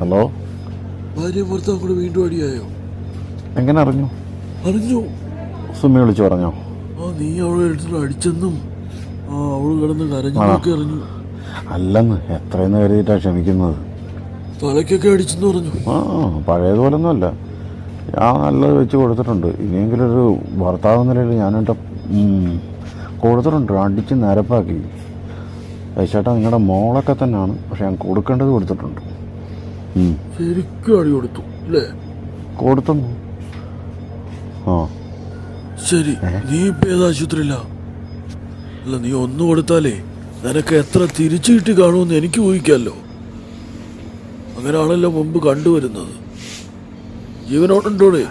Hello? ഭാര്യ പുറത്ത് അങ്ങോട്ട് വീണ്ടും അടിയായോ? എങ്ങനെ അറിഞ്ഞു? അറിഞ്ഞു. സുമി വിളിച്ചു പറഞ്ഞോ? ആ നീ അവളെ എടുത്തിട്ട് അടിച്ചെന്നും ആ അവൾ കിടന്ന് കരഞ്ഞൊക്കെ അറിഞ്ഞു. അല്ലെന്ന് എത്രയെന്ന് കരുതിയിട്ടാണ് ക്ഷമിക്കുന്നത്? തലയ്ക്കൊക്കെ അടിച്ചെന്ന് പറഞ്ഞു ആ പഴയതുപോലൊന്നുമല്ല. ഞാൻ നല്ലത് വെച്ച് കൊടുത്തിട്ടുണ്ട്. ഇനിയെങ്കിലും ഒരു ഭർത്താവ് നിലയിൽ ഞാനെന്റെ കൊടുത്തിട്ടുണ്ട്. അടിച്ച് നിരപ്പാക്കി. ചേട്ടാ നിങ്ങളുടെ മോളൊക്കെ തന്നെയാണ്. പക്ഷെ ഞാൻ കൊടുക്കേണ്ടത് കൊടുത്തിട്ടുണ്ട്. ശരിക്കും അടി കൊടുത്തു അല്ലേ? കൊടുത്തു ആ. ശരി നീ ഇപ്പൊ ഏത് ആശുപത്രിയില്ല അല്ല നീ ഒന്ന് കൊടുത്താലേ നിനക്ക് എത്ര തിരിച്ചു കിട്ടി കാണുമെന്ന് എനിക്ക് ഊഹിക്കാമല്ലോ. അങ്ങനെയാണല്ലോ മുമ്പ് കണ്ടുവരുന്നത്. ജീവനോടുണ്ടോടെ?